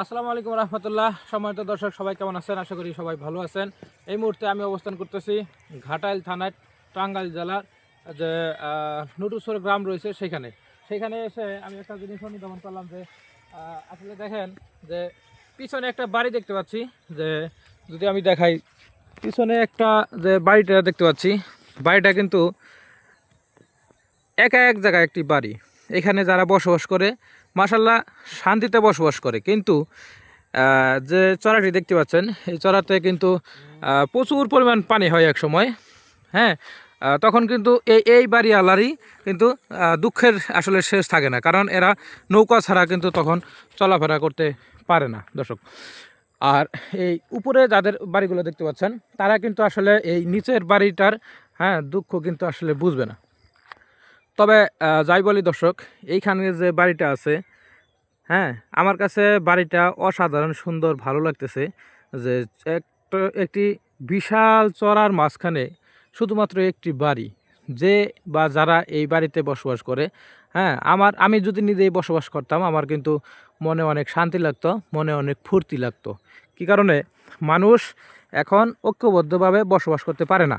আসসালামু আলাইকুম রহমতুল্লাহ। সম্মানিত দর্শক, সবাই কেমন আছেন? আশা করি সবাই ভালো আছেন। এই মুহূর্তে আমি অবস্থান করতেছি ঘাটাইল থানার টাঙ্গাইল জেলার যে নুটুসর গ্রাম রয়েছে সেখানে। সেখানে এসে আমি একটা জিনিস অনুধাবন করলাম যে আসলে দেখেন যে, পিছনে একটা বাড়ি দেখতে পাচ্ছি যে, যদি আমি দেখাই, পিছনে একটা যে বাড়িটা দেখতে পাচ্ছি, বাড়িটা কিন্তু একা এক জায়গায় একটি বাড়ি। এখানে যারা বসবাস করে মাসাল্লাহ শান্তিতে বসবাস করে। কিন্তু যে চড়াটি দেখতে পাচ্ছেন, এই চড়াতে কিন্তু প্রচুর পরিমাণ পানি হয় এক সময় হ্যাঁ তখন কিন্তু এই এই বাড়িওয়ালারই কিন্তু দুঃখের আসলে শেষ থাকে না, কারণ এরা নৌকা ছাড়া কিন্তু তখন চলাফেরা করতে পারে না, দর্শক। আর এই উপরে যাদের বাড়িগুলো দেখতে পাচ্ছেন, তারা কিন্তু আসলে এই নিচের বাড়িটার হ্যাঁ দুঃখ কিন্তু আসলে বুঝবে না। তবে যাই বলি দর্শক, এইখানে যে বাড়িটা আছে হ্যাঁ আমার কাছে বাড়িটা অসাধারণ সুন্দর ভালো লাগতেছে যে একটা, একটি বিশাল চড়ার মাঝখানে শুধুমাত্র একটি বাড়ি যে বা যারা এই বাড়িতে বসবাস করে হ্যাঁ আমার, আমি যদি নিজেই বসবাস করতাম, আমার কিন্তু মনে অনেক শান্তি লাগতো, মনে অনেক ফুর্তি লাগতো। কী কারণে? মানুষ এখন ঐক্যবদ্ধভাবে বসবাস করতে পারে না।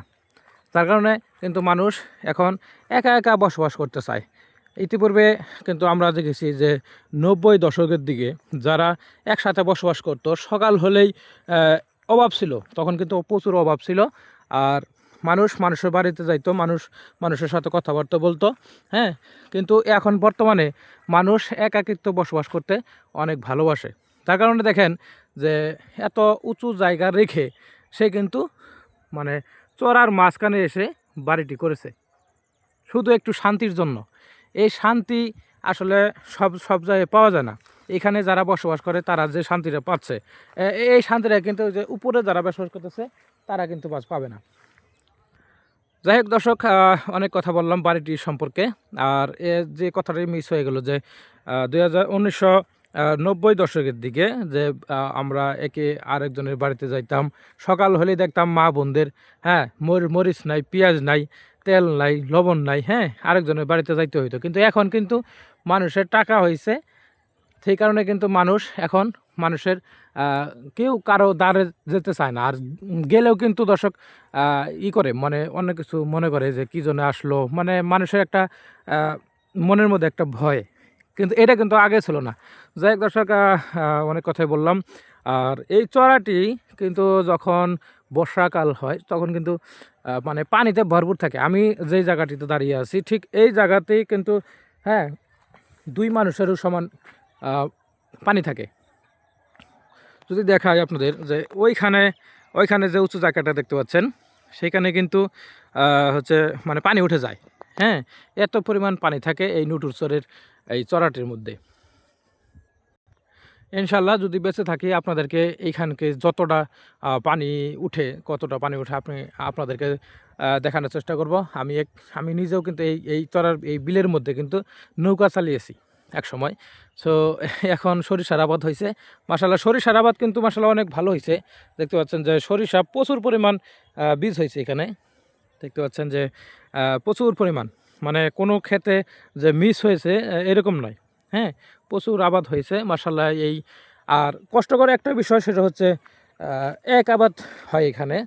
তার কারণে কিন্তু মানুষ এখন একা একা বসবাস করতে চায়। ইতিপূর্বে কিন্তু আমরা দেখেছি যে নব্বই দশকের দিকে যারা একসাথে বসবাস করতো, সকাল হলেই অভাব ছিল। তখন কিন্তু প্রচুর অভাব ছিল। আর মানুষ মানুষের বাড়িতে যাইতো, মানুষ মানুষের সাথে কথাবার্তা বলতো হ্যাঁ? কিন্তু এখন বর্তমানে মানুষ একাকিত্ব বসবাস করতে অনেক ভালোবাসে। তার কারণে দেখেন যে এত উঁচু জায়গা রেখে সে কিন্তু মানে চড়ার মাঝখানে এসে বাড়িটি করেছে। শুধু একটু শান্তির জন্য। এই শান্তি আসলে সব সব জায়গায় পাওয়া যায় না। এখানে যারা বসবাস করে, তারা যে শান্তিটা পাচ্ছে এই শান্তিটা কিন্তু যে উপরে যারা বসবাস করতেছে, তারা কিন্তু পাবে না। যাই হোক দর্শক অনেক কথা বললাম বাড়িটি সম্পর্কে। আর এ যে কথাটি মিস হয়ে গেল যে দুই হাজার নব্বই দশকের দিকে যে আমরা একে আরেকজনের বাড়িতে যাইতাম, সকাল হলেই দেখতাম মা বোনদের হ্যাঁ মর- মরিচ নাই, পেঁয়াজ নাই, তেল নাই, লবণ নাই হ্যাঁ আরেকজনের বাড়িতে যাইতে হইতো। কিন্তু এখন কিন্তু মানুষের টাকা হয়েছে সেই কারণে কিন্তু মানুষ এখন মানুষের কেউ কারও দ্বারে যেতে চায় না। আর গেলেও কিন্তু দর্শক ই করে মানে অনেক কিছু মনে করে যে, কী জন্য আসলো? মানে মানুষের একটা মনের মধ্যে একটা ভয়। কিন্তু এটা কিন্তু আগে ছিল না। যাই হোক দর্শক অনেক কথাই বললাম। আর এই চড়াটি কিন্তু যখন বর্ষাকাল হয়, তখন কিন্তু মানে পানিতে ভরপুর থাকে। আমি যেই জায়গাটিতে দাঁড়িয়ে আছি, ঠিক এই জায়গাতেই কিন্তু হ্যাঁ দুই মানুষেরও সমান পানি থাকে। যদি দেখায় আপনাদের যে ওইখানে ওইখানে যে উঁচু জায়গাটা দেখতে পাচ্ছেন, সেখানে কিন্তু হচ্ছে মানে পানি উঠে যায়। হ্যাঁ এত পরিমাণ পানি থাকে এই নুটুরচরের এই চড়াটির মধ্যে। ইনশাল্লাহ যদি বেঁচে থাকি, আপনাদেরকে এইখানকে যতটা পানি উঠে, কতটা পানি উঠে আপনি, আপনাদেরকে দেখানোর চেষ্টা করব। আমি এক, আমি নিজেও কিন্তু এই এই চড়ার, এই বিলের মধ্যে কিন্তু নৌকা চালিয়েছি এক সময় সো, এখন সরিষার আবাদ হয়েছে মাসাল্লাহ সরিষার আবাদ কিন্তু মাসাল্লাহ অনেক ভালো হয়েছে দেখতে পাচ্ছেন যে সরিষা প্রচুর পরিমাণ বীজ হয়েছে এখানে। দেখতে পাচ্ছেন যে প্রচুর পরিমাণ। মানে কোনো ক্ষেতে যে মিস হয়েছে এরকম নয়। হ্যাঁ প্রচুর আবাদ হয়েছে মাসাল্লাহ এই আর কষ্টকর একটা বিষয় সেটা হচ্ছে এক আবাদ হয় এখানে।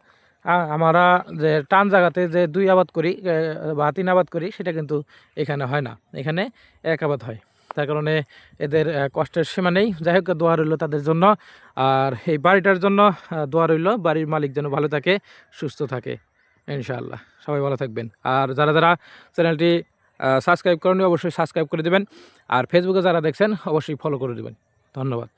আমরা যে টান জায়গাতে যে দুই আবাদ করি বা তিন আবাদ করি, সেটা কিন্তু এখানে হয় না। এখানে এক আবাদ হয়। তার কারণে এদের কষ্টের সীমা নেই। যাই হোক, দোয়া রইল তাদের জন্য। আর এই বাড়িটার জন্য দোয়া রইল। বাড়ির মালিক যেন ভালো থাকে, সুস্থ থাকে। ইনশাআল্লাহ। সবাই ভালো থাকবেন। আর যারা যারা চ্যানেলটি সাবস্ক্রাইব করেনি অবশ্যই সাবস্ক্রাইব করে দেবেন। আর ফেসবুকে যারা দেখছেন, অবশ্যই ফলো করে দেবেন। ধন্যবাদ।